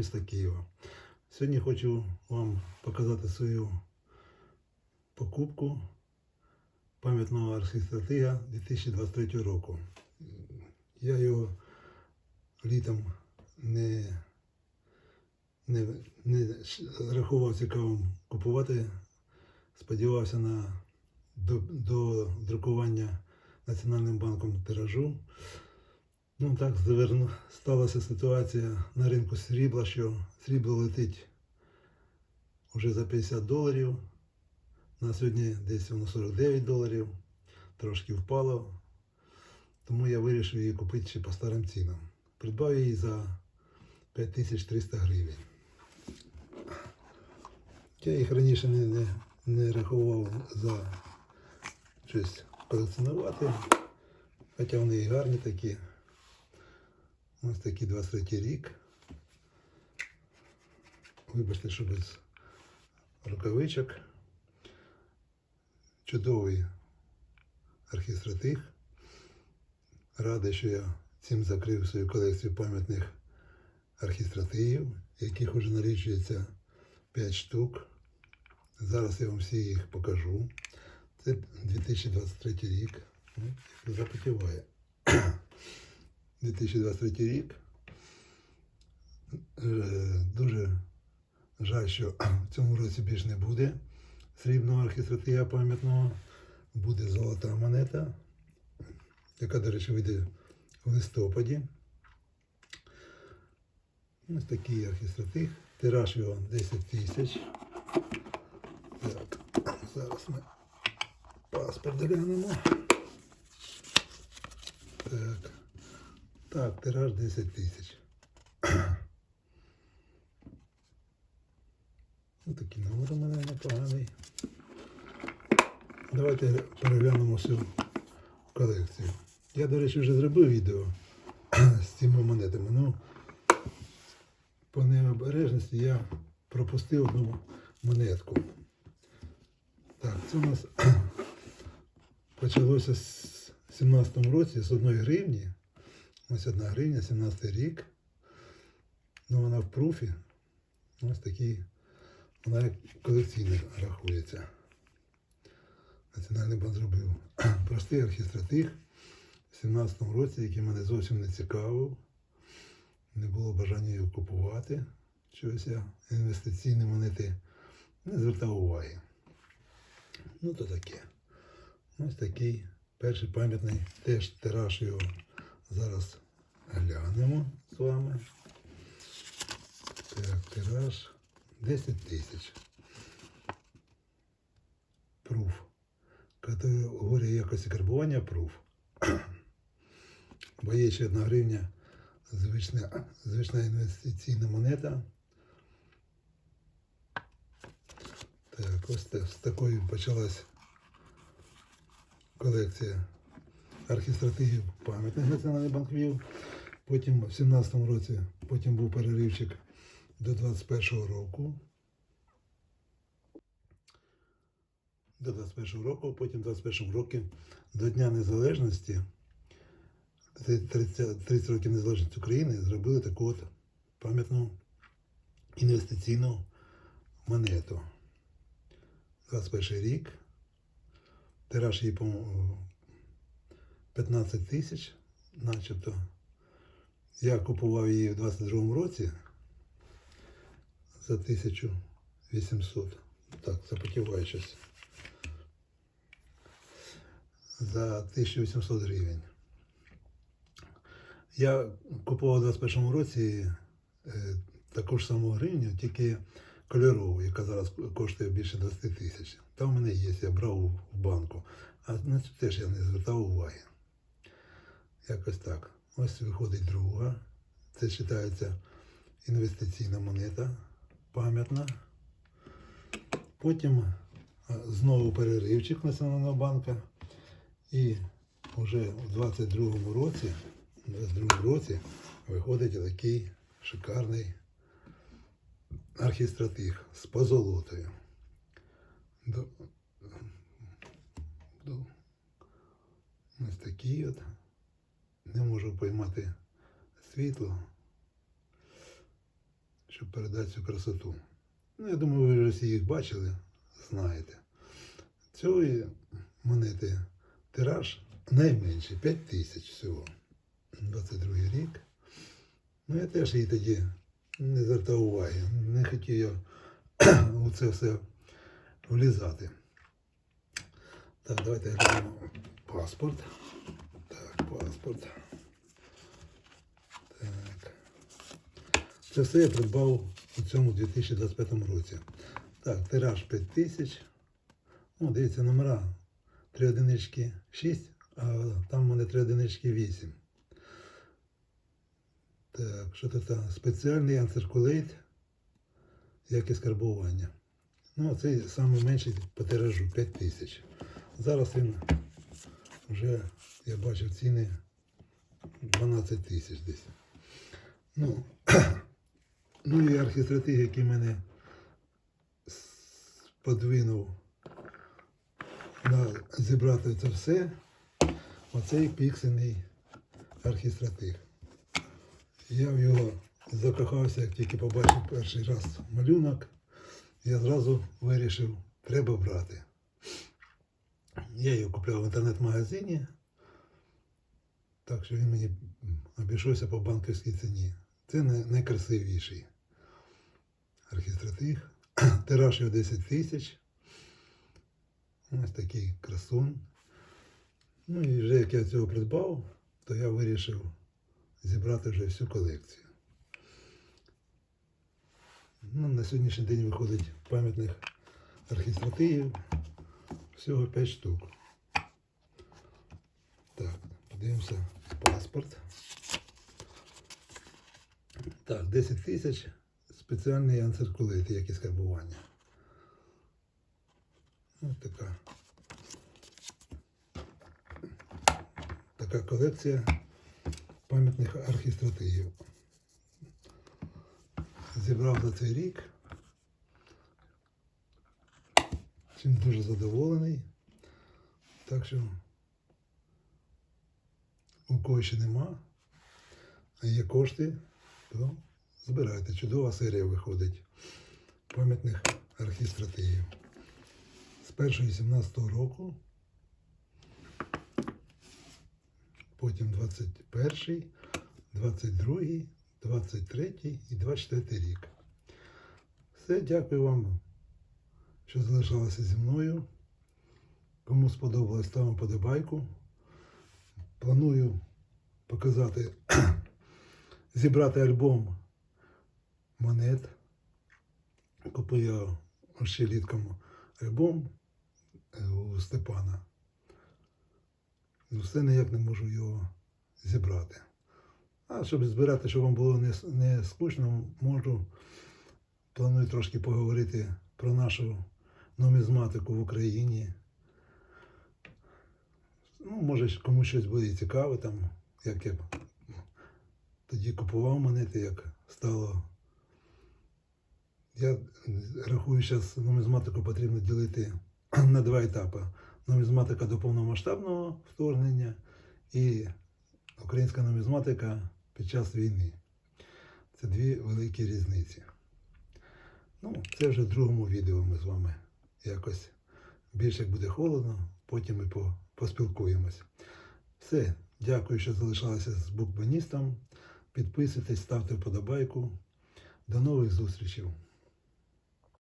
міста Києва. Сьогодні хочу вам показати свою покупку пам'ятного архістратига 2023 року. Я його літом не, не, не рахував цікавим купувати. Сподівався на до, до друкування Національним банком тиражу. Ну так заверну, сталася ситуація на ринку срібла, що срібло летить вже за 50 доларів. На сьогодні десь воно 49 доларів, трошки впало. Тому я вирішив її купити ще по старим цінам. Придбав її за 5300 гривень. Я їх раніше не, не, не рахував за щось колекціонувати, хоча вони і гарні такі. Ось такий 23 рік. Вибачте, що без рукавичок. Чудовий архістратиг. Радий, що я цим закрив свою колекцію пам'ятних архістратигів, яких уже налічується 5 штук. Зараз я вам всі їх покажу. Це 2023 рік. Ну, Запотіває. 2023 рік. Е, Дуже жаль, що в цьому році більш не буде срібного архістратига пам'ятного. Буде золота монета, яка, до речі, вийде в листопаді. Ось такий архістратиг. Тираж його 10 тисяч. Зараз ми паспорт глянемо. Так. Так, тираж 10 тисяч. Ось такий номер у мене непоганий. Давайте переглянемо всю колекцію. Я, до речі, вже зробив відео з цими монетами. Ну, по необережності я пропустив одну монетку. Так, це у нас почалося з 17-му році з одної гривні. Ось одна гривня, 17 рік. Ну, вона в пруфі. Ось такий, вона як колекційна рахується. Національний банк зробив простий архістратиг в 17-му році, який мене зовсім не цікавив. Не було бажання його купувати. Чогось я інвестиційні монети не звертав уваги. Ну, то таке. Ось такий перший пам'ятний теж тираж його зараз глянемо з вами. Так, тираж 10 тисяч. Пруф. Категорія якості карбування пруф. Бо є ще одна гривня, звична, звична інвестиційна монета. Так, ось так, з такою почалась колекція архістратигів пам'ятних Національний банк вів. Потім в 17-му році потім був переривчик до 21-го року. До 21-го року, потім в 21-му році до Дня Незалежності, 30, 30 років незалежності України, зробили таку от пам'ятну інвестиційну монету. 21 рік. Тираж її, по-моєму, 15 тисяч, начебто. Я купував її в 22-му році за 1800. Так, запотіваю щось. За 1800 гривень. Я купував у 21-му році е, таку ж саму гривню, тільки кольорову, яка зараз коштує більше 20 тисяч. Там в мене є, я брав в банку. А на цю теж я не звертав уваги. Якось так. Ось виходить друга. Це вважається інвестиційна монета, пам'ятна. Потім знову переривчик Національного банку. І вже у 22-му році, 22 році виходить такий шикарний архістратиг з позолотою. До, до, ось такий от. Не можу поймати світло, щоб передати цю красоту. Ну, я думаю, ви вже всі їх бачили, знаєте. Цієї монети тираж найменший 5 тисяч всього. 22 рік. Ну, я теж її тоді не звертав уваги. Не хотів я у це все влізати. Так, давайте глянемо паспорт. Паспорт. Так. Це все я придбав у цьому 2025 році. Так, тираж 5 тисяч. О, дивіться, номера 3 одинички 6, а там у мене 3 одинички 8. Так, що там? Спеціальний анциркулейт, якість карбування. Ну, цей найменший по тиражу 5 тисяч. Зараз він вже, я бачив ціни 12 тисяч десь. Ну, ну і архістратиг, який мене подвинув на зібрати це все, оцей піксельний архістратиг. Я в його закохався, як тільки побачив перший раз малюнок, я зразу вирішив, треба брати. Я його купляв в інтернет-магазині, так що він мені обійшовся по банківській ціні. Це найкрасивіший архістратиг. Тираж його 10 тисяч. Ось такий красун. Ну і вже як я цього придбав, то я вирішив зібрати вже всю колекцію. Ну, на сьогоднішній день виходить пам'ятних архістратигів. Всього 5 штук. Так, подивимося паспорт. Так, 10 тисяч спеціальний анциркулит, якість карбування. Ось така. Така колекція пам'ятних архістратигів. Зібрав за цей рік. Чим дуже задоволений. Так що у кого ще нема, а є кошти, то збирайте. Чудова серія виходить пам'ятних архістратигів. З першого 17 року, потім 21, 22, 23 і 24 рік. Все, дякую вам, що залишалися зі мною. Кому сподобалось, ставимо подобайку. Планую показати, зібрати альбом монет. Купив я ще літком альбом е, у Степана. Ну, все ніяк не можу його зібрати. А щоб збирати, щоб вам було не, не скучно, можу планую трошки поговорити про нашу нумізматику в Україні. Ну, може, комусь щось буде цікаве, там, як я тоді купував монети, як стало. Я рахую, зараз нумізматику потрібно ділити на два етапи. Нумізматика до повномасштабного вторгнення і українська нумізматика під час війни. Це дві великі різниці. Ну, це вже в другому відео ми з вами якось більше буде холодно, потім ми по, поспілкуємось. Все, дякую, що залишалися з букбаністом. Підписуйтесь, ставте вподобайку. До нових зустрічей.